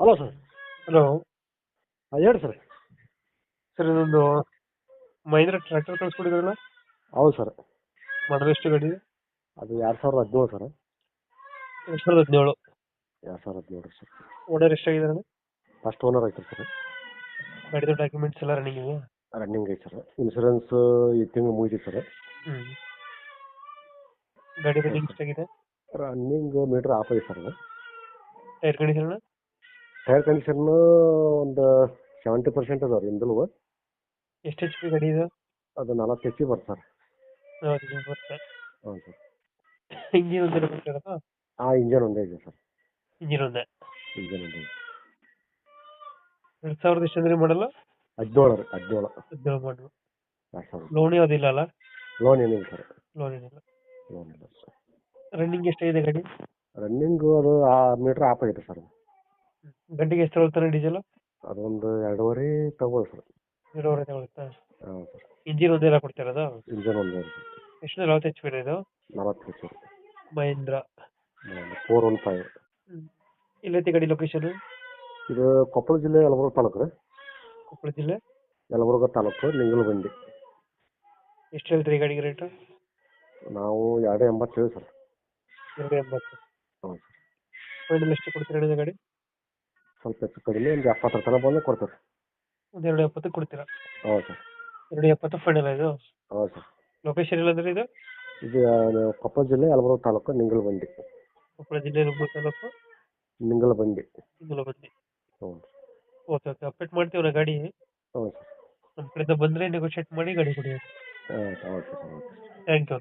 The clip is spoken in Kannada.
Hello sir. ಹಲೋ. ಹಾಂ ಹೇಳಿ ಸರ್. ಸರ್ ಇದೊಂದು ಮಹೇಂದ್ರ ಟ್ರ್ಯಾಕ್ಟರ್ ಕಳಿಸ್ಕೊಡಿದ್ರಲ್ಲ? ಹೌದು ಸರ್. ಮಾಡಲ್ ಎಷ್ಟು ಗಾಡಿ ಅದು ಎರಡು ಸಾವಿರದ ಹದಿನೇಳು ಸರ್. ಎರಡು ಸಾವಿರದ ಹದಿನೇಳು. ಎರಡು ಸಾವಿರದ ಹದಿನೇಳು ಸರ್. ಓನರ್ ಎಷ್ಟಾಗಿದ್ದಾರೆ ಫಸ್ಟ್ ಓನರ್ ಐತೆ ಸರ್. ಗಾಡಿದು ಡಾಕ್ಯುಮೆಂಟ್ಸ್ ಎಲ್ಲ ರನ್ನಿಂಗ್ ರನ್ನಿಂಗ್ ಐತೆ ಸರ್. ಇನ್ಶೂರೆನ್ಸ್ ಈ ತಿಂಗಳು ಮುಗಿದಿತ್ತು ಸರ್. ಹ್ಞೂ ಗಾಡಿ ರನ್ನಿಂಗ್ ಎಷ್ಟಾಗಿದೆ? ರನ್ನಿಂಗ್ ಮೀಟ್ರ್ ಆಫ್ ಐತೆ sir. Tyre condition tyre condition ಒಂದು ಸೆವೆಂಟಿ ಪರ್ಸೆಂಟ್ ಅದಾವ ರೀ ಇಂದಲೂ ಎಷ್ಟು ಎಚ್ ಪಿ ಗಾಡಿ ಇದೆ? ಅದು ನಲವತ್ತು ಎಚ್ ಪಿ ಬರ್ತಾರೆ ಸರ್ ಹ್ಞೂ ಸರ್. ಇಂಜಿನ್ ಒಂದೇ ಬರ್ತಿರೋದು ಆ ಇಂಜನ್ ಒಂದೇ ಇದೆ ಸರ್. ಇಂಜಿನ್ ಒಂದೇ? ಇಂಜನ್ ಒಂದೇ ಇದೆ. ಎರಡು ಸಾವಿರದ ಎಷ್ಟು ಅಂದ್ರೆ ಮಾಡಲ್ಲ ಹದಿನೇಳು ರೀ ಹದಿನೇಳು. ಹದಿನೇಳು ಮಾಡಲು ಎರಡು ಸಾವಿರ. ಲೋನ್ ಯಾವುದಿಲ್ಲ ಅಲ್ಲ? ಲೋನ್ ಏನಿಲ್ಲ ಸರ್. ಲೋನ್ ಏನಿಲ್ಲ. ಲೋನ್ ಇಲ್ಲ ರನ್ನಿಂಗ್ ಎಷ್ಟಾಗಿದೆ ಗಾಡಿ? ರನ್ನಿಂಗು ಅದು ಆ ಮೀಟ್ರ್ ಆಫ್ ಐತೆ ಸರ್. ಗಂಟೆಗೆ ಎಷ್ಟು ತಗೊಳ್ತಾರೆ ಡೀಸೆಲ್? ಅದೊಂದು ಎರಡೂವರೆ ತಗೋಬೋದು ಸರ್. ಎರಡೂವರೆ ತಗೊಳುತ್ತಾ ಹಾಂ ಸರ್. ಇಂಜಿನ್ ಒಂದೇ ಎಲ್ಲ ಕೊಡ್ತಿರೋದು ಇಂಜನ್ ಒಂದು ಸರ್. ಎಷ್ಟು ನಲವತ್ತು ಎಚ್ ಪಿ ಇದು ನಲವತ್ತು P Mahindra. Four one five. ಎಲ್ಲೈತಿ ಗಾಡಿ ಲೊಕೇಶನ್ ಇದು ಕೊಪ್ಪಳ ಜಿಲ್ಲೆ ಯಲಬುರ್ಗ ತಾಲೂಕು ರೀ. ಕೊಪ್ಪಳ ಜಿಲ್ಲೆ? ಯಲಬುರ್ಗ ತಾಲೂಕು ನಿಂಗಲಬಂಡಿ ಎಷ್ಟು ಹೇಳ್ತೀರಿ ಗಾಡಿಗೆ ರೇಟು ನಾವು ಎರಡು ಎಂಬತ್ತೇಳು ಸರ್. ಎರಡು ಎಂಬತ್ತು. ಹ್ಞೂ ಸರ್. ಫೈನಲ್ ಎಷ್ಟು ಕೊಡ್ತೀರಾ ಹೇಳಿದ ಗಾಡಿ? ಸ್ವಲ್ಪ ಹೆಚ್ಚು ಕಡಿಮೆ ಒಂದು ಎಪ್ಪತ್ತರ ತನಕ ಬಂದು ಕೊಡ್ತೇವೆ ಒಂದು ಎರಡು ಎಪ್ಪತ್ತು ಕೊಡ್ತೀರಾ? ಹೌದು ಸರ್. ಎರಡು ಎಪ್ಪತ್ತು ಫೈನಲ್ ಇದು? ಹೌದು ಸರ್. ಲೊಕೇಶನ್ ಎಲ್ಲಂದ್ರೆ ಇದು? ಇದು ಕೊಪ್ಪಳ ಜಿಲ್ಲೆ ಯಲಬುರ್ಗ ತಾಲೂಕು ನಿಂಗಲಬಂಡಿ. ಕೊಪ್ಪಳ ಜಿಲ್ಲೆ ಯಲಬುರ್ಗ ತಾಲೂಕು? ನಿಂಗಲಬಂಡಿ. ನಿಂಗಲಬಂಡಿ. ಹ್ಞೂ ಓಕೆ ಓಕೆ. ಅಪ್ಡೇಟ್ ಮಾಡ್ತೀವಿ ಗಾಡಿ. ಹ್ಞೂ ಸರ್. ನಮ್ಮ ಕಡೆಯಿಂದ ಬಂದರೆ ನೆಗೋಷಿಯೇಟ್ ಮಾಡಿ ಗಾಡಿ ಕೊಡಿ. ಹಾಂ okay sir. Okay thank you